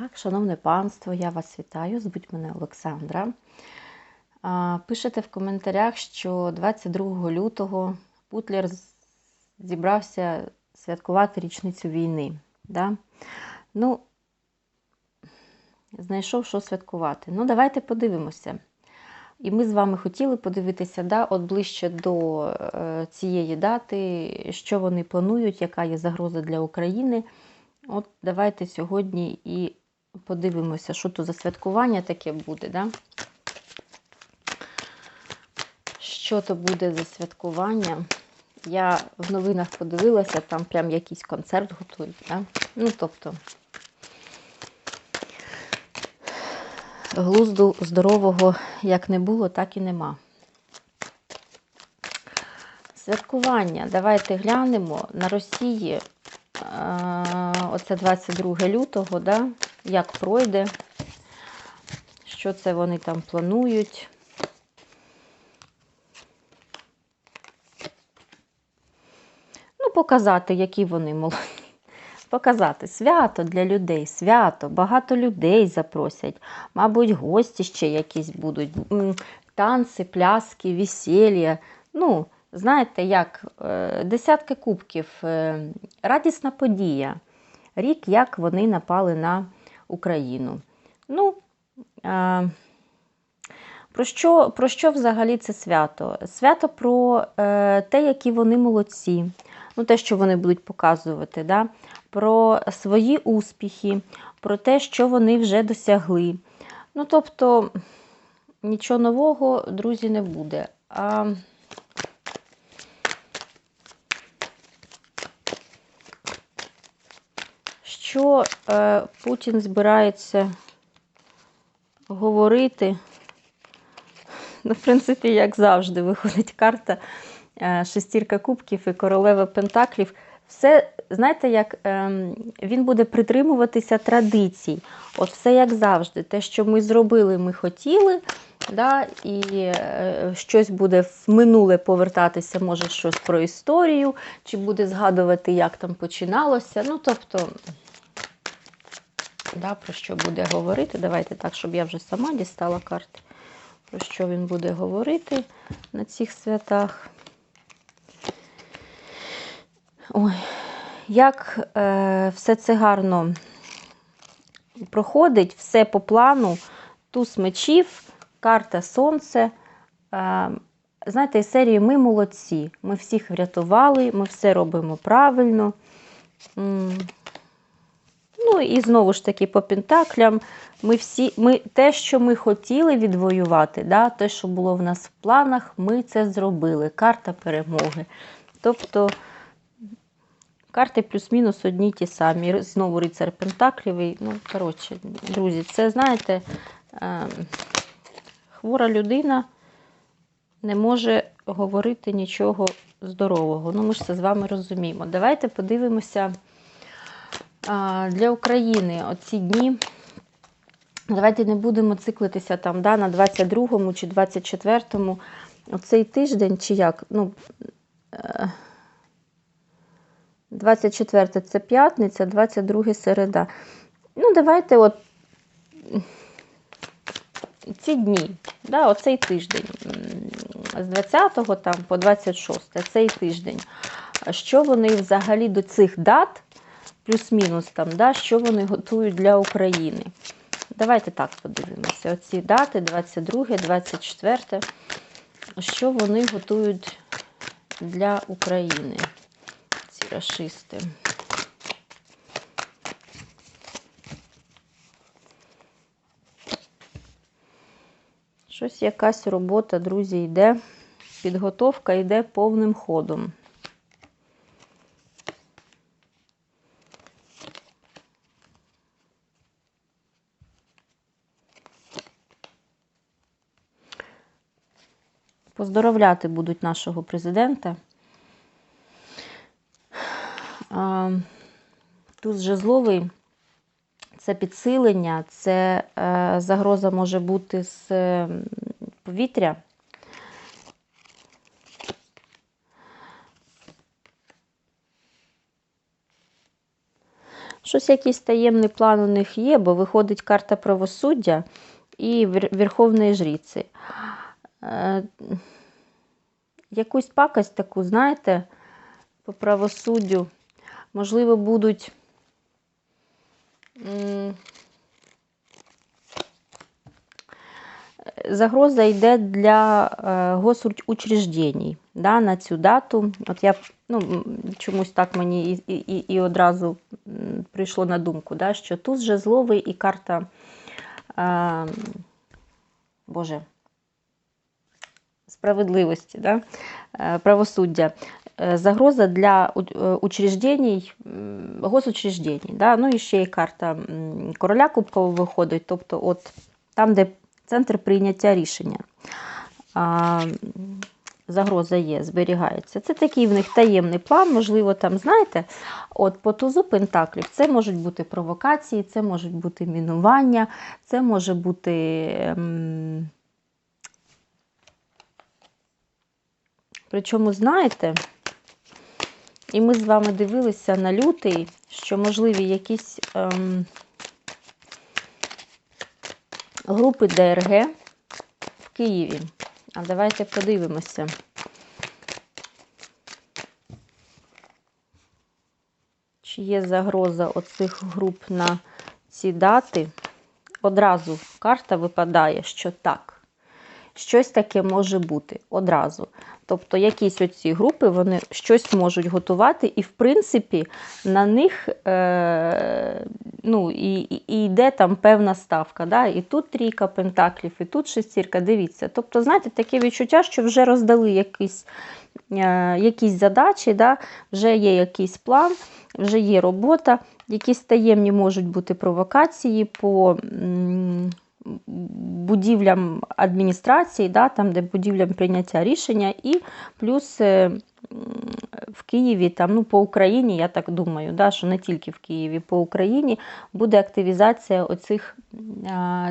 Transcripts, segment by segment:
Так, шановне панство, я вас вітаю. Звуть мене Олександра. Пишете в коментарях, що 22 лютого Путлер зібрався святкувати річницю війни. Да? Ну, знайшов, що святкувати. Ну, давайте подивимося. І ми з вами хотіли подивитися, да, от ближче до е, цієї дати, що вони планують, яка є загроза для України. От давайте сьогодні і подивимося, що то за святкування таке буде. Да? Що то буде за святкування? Я в новинах подивилася, там прям якийсь концерт готують. Да? Ну, тобто, глузду здорового як не було, так і нема. Святкування. Давайте глянемо на Росії. е, Оце 22 лютого, да? Як пройде, що це вони там планують. Ну, показати, які вони молоді. Показати свято для людей, свято, багато людей запросять. Мабуть, гості ще якісь будуть. Танці, пляски, весілля. Ну, знаєте, як е, десятки кубків, е, радісна подія. Рік, як вони напали на Україну. Ну, е, про що, про що взагалі це свято? Свято про е, те, які вони молодці, ну, те, що вони будуть показувати, да? про свої успіхи, про те, що вони вже досягли. Ну, тобто, нічого нового, друзі, не буде. А... Що е, Путін збирається говорити? Ну, в принципі, як завжди, виходить карта е, шестірка кубків і королева пентаклів. Все, знаєте, як ем, він буде притримуватися традицій. От все як завжди. Те, що ми зробили, ми хотіли, да, і е, щось буде в минуле повертатися, може щось про історію, чи буде згадувати, як там починалося. Ну, тобто, да, про що буде говорити. Давайте так, щоб я вже сама дістала карти про що він буде говорити на цих святах. Ой, як е, все це гарно проходить, все по плану, туз мечів, карта сонце. Е, знаєте, із серії ми молодці. Ми всіх врятували, ми все робимо правильно. Ну і знову ж таки по пентаклям. Ми всі, ми, те, що ми хотіли відвоювати, да, те, що було в нас в планах, ми це зробили. Карта перемоги. Тобто карти плюс-мінус одні ті самі. Знову рицар Пентаклівий. Ну, коротше, друзі, це, знаєте, е, хвора людина не може говорити нічого здорового. Ну, ми ж це з вами розуміємо. Давайте подивимося для України оці дні. Давайте не будемо циклитися там да, на 22-му чи 24-му. Оцей тиждень, чи як? Ну, е, 24 це п'ятниця, 22 середа. Ну, давайте от ці дні, да, оцей тиждень, з 20 там, по 26, цей тиждень. Що вони взагалі до цих дат, плюс-мінус там, да, що вони готують для України? Давайте так подивимося. Оці дати 22, 24. Що вони готують для України? Ці расисти. Щось якась робота, друзі, йде. Підготовка йде повним ходом. Поздоровляти будуть нашого президента. Туз жезловий це підсилення, це е, загроза може бути з е, повітря. Щось якийсь таємний план у них є, бо виходить карта правосуддя і Верховної Жріці. Е, Якусь пакость таку, знаєте, по правосуддю. Можливо, будуть. Загроза йде для е, госучреждень да, на цю дату. От я ну, чомусь так мені і, і, і- одразу прийшло на думку, да, що туз жезловий і карта. Е, Боже, справедливості, да? е, правосуддя. Е, Загроза для е, учреждень, м, госучреждень. Да? Ну і ще є карта короля Кубкового виходить, тобто от там, де центр прийняття рішення. Загроза є, зберігається. Це такий в них таємний план, можливо, там, знаєте, от по тузу пентаклів це можуть бути провокації, це можуть бути мінування, це може бути. ем, Причому, знаєте, і ми з вами дивилися на лютий, що можливі якісь ем, групи ДРГ в Києві. А давайте подивимося. Чи є загроза оцих груп на ці дати? Одразу карта випадає, що так. Щось таке може бути одразу. Тобто якісь оці групи вони щось можуть готувати, і, в принципі, на них е, ну, і, і, йде там певна ставка. Да? І тут трійка пентаклів, і тут шестірка. Дивіться. Тобто, знаєте, таке відчуття, що вже роздали якісь, е, якісь задачі, да? вже є якийсь план, вже є робота, якісь таємні можуть бути провокації по. м, будівлям адміністрації, да, там, де будівлям прийняття рішення, і плюс е, в Києві, там, ну, по Україні, я так думаю, да, що не тільки в Києві, по Україні буде активізація оцих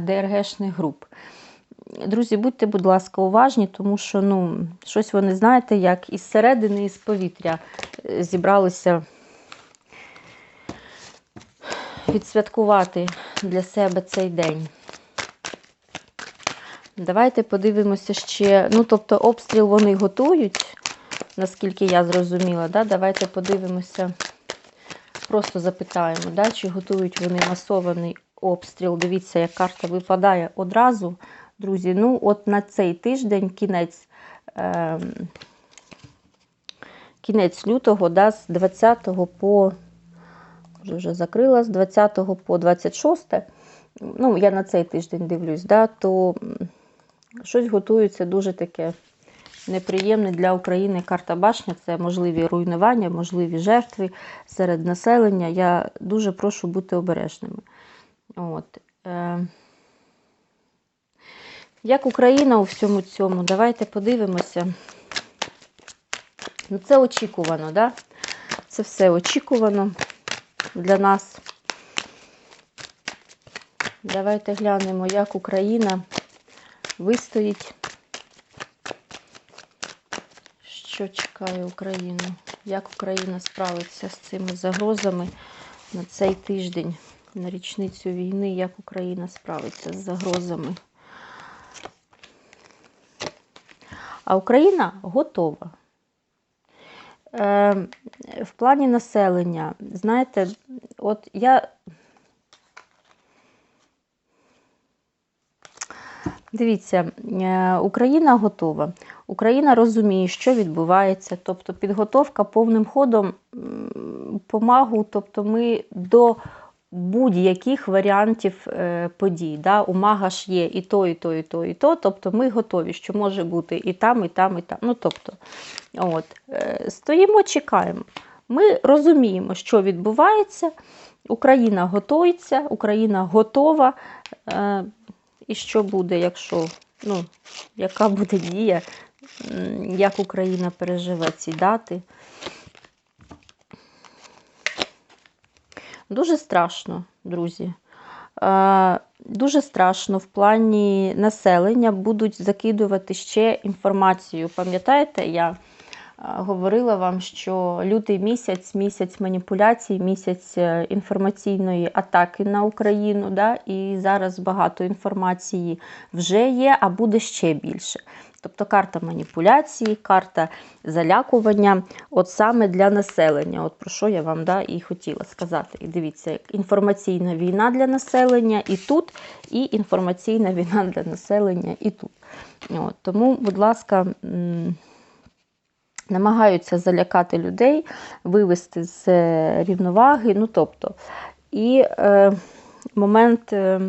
ДРГшних груп. Друзі, будьте, будь ласка, уважні, тому що ну, щось вони, знаєте, як із середини, із повітря е, зібралися відсвяткувати для себе цей день. Давайте подивимося ще. Ну, тобто, обстріл вони готують, наскільки я зрозуміла. Да? Давайте подивимося, просто запитаємо, да? чи готують вони масований обстріл. Дивіться, як карта випадає одразу. Друзі, ну, от на цей тиждень, кінець. Е Кінець лютого, да, з 20 по вже вже закрила з 20 по 26, ну, я на цей тиждень дивлюсь, да, то щось готується дуже таке неприємне для України. Карта башня це можливі руйнування, можливі жертви серед населення. Я дуже прошу бути обережними. От. Е, як Україна у всьому цьому? Давайте подивимося. Ну, це очікувано, да? Це все очікувано для нас. Давайте глянемо, як Україна вистоїть. Що чекає Україну? Як Україна справиться з цими загрозами на цей тиждень, на річницю війни, як Україна справиться з загрозами? А Україна готова. Е, в плані населення, знаєте, от я. Дивіться, е, Україна готова. Україна розуміє, що відбувається, тобто підготовка повним ходом помагу, тобто ми до будь-яких варіантів е, подій. Да? У мага ж є і то, і то, і то, і то. Тобто ми готові, що може бути і там, і там, і там. Ну, тобто, от, е, стоїмо, чекаємо. Ми розуміємо, що відбувається. Україна готується, Україна готова. І що буде, якщо, ну, яка буде дія, як Україна переживе ці дати. Дуже страшно, друзі. Дуже страшно в плані населення будуть закидувати ще інформацію. Пам'ятаєте, я говорила вам, що лютий місяць, місяць маніпуляцій, місяць е, інформаційної атаки на Україну. Да? І зараз багато інформації вже є, а буде ще більше. Тобто карта маніпуляції, карта залякування, от саме для населення. От про що я вам да, і хотіла сказати. І дивіться, інформаційна війна для населення і тут, і інформаційна війна для населення і тут. От, Тому, будь ласка, намагаються залякати людей, вивести з е, рівноваги. ну тобто, І е, момент. Е,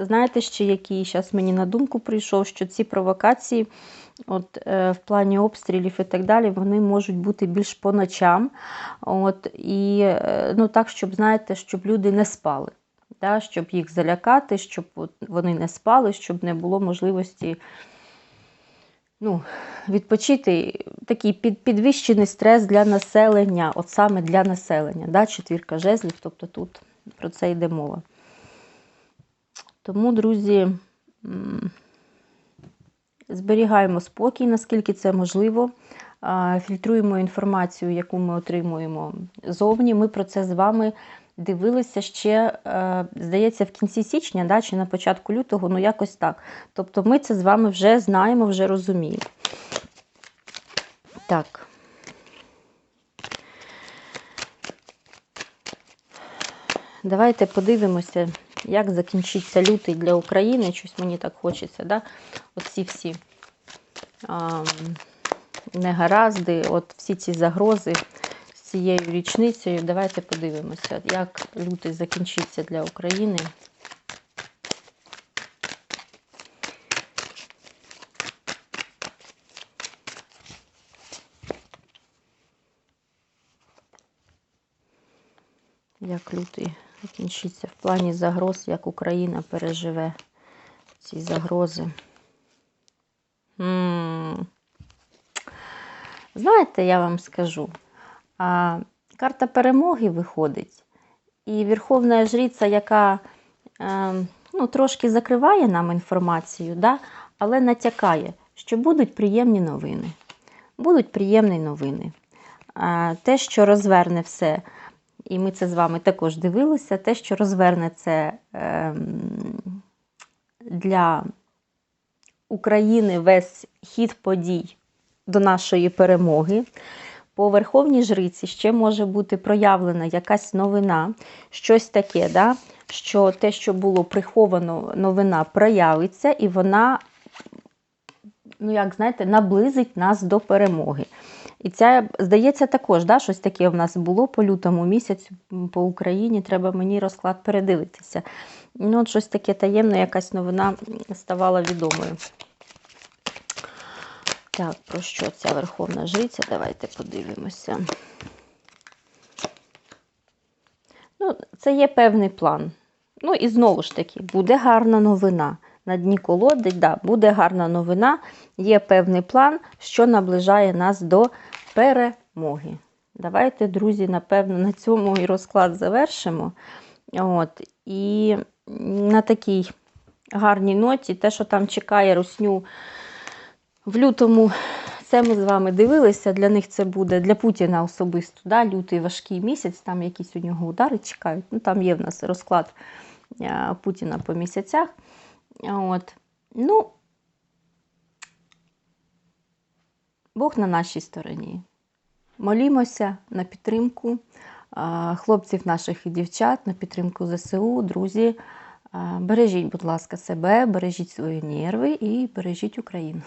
Знаєте, ще який зараз мені на думку прийшов, що ці провокації, от е, в плані обстрілів і так далі, вони можуть бути більш по ночам. От, І е, ну так, щоб знаєте, щоб люди не спали, да, щоб їх залякати, щоб от, вони не спали, щоб не було можливості ну, відпочити такий під, підвищений стрес для населення, от саме для населення. Да, Четвірка жезлів, тобто тут про це йде мова. Тому, друзі, зберігаємо спокій, наскільки це можливо. Фільтруємо інформацію, яку ми отримуємо зовні. Ми про це з вами дивилися ще, е, здається, в кінці січня да, чи на початку лютого, ну якось так. Тобто ми це з вами вже знаємо, вже розуміємо. Так. Давайте подивимося, як закінчиться лютий для України. Щось мені так хочеться, да? Оці всі а, негаразди, от всі ці загрози цією річницею. Давайте подивимося, як лютий закінчиться для України. Як лютий закінчиться в плані загроз, як Україна переживе ці загрози. М -м -м. Знаєте, я вам скажу, а, карта перемоги виходить, і Верховна Жриця, яка а, ну, трошки закриває нам інформацію, да, але натякає, що будуть приємні новини. Будуть приємні новини. Те, що розверне все і ми це з вами також дивилися, те, що розверне це ем, для України весь хід подій до нашої перемоги. По Верховній Жриці ще може бути проявлена якась новина, щось таке, да? що те, що було приховано, новина проявиться, і вона, ну як знаєте, наблизить нас до перемоги. І ця, здається, також да, щось таке в нас було по лютому місяцю по Україні. Треба мені розклад передивитися. Ну, от Щось таке таємне, якась новина ставала відомою. Так, про що ця Верховна Жриця? Давайте подивимося. Ну, Це є певний план. Ну, і знову ж таки, буде гарна новина. На дні колоди, да, буде гарна новина, є певний план, що наближає нас до перемоги. Давайте, друзі, напевно, на цьому і розклад завершимо. От, І на такій гарній ноті, те, що там чекає русню в лютому, це ми з вами дивилися. Для них це буде, для Путіна особисто. да, Лютий важкий місяць, там якісь у нього удари чекають. Ну, Там є в нас розклад Путіна по місяцях. От. Ну, Бог на нашій стороні. Молімося на підтримку хлопців наших і дівчат, на підтримку ЗСУ, друзі. Бережіть, будь ласка, себе, бережіть свої нерви і бережіть Україну.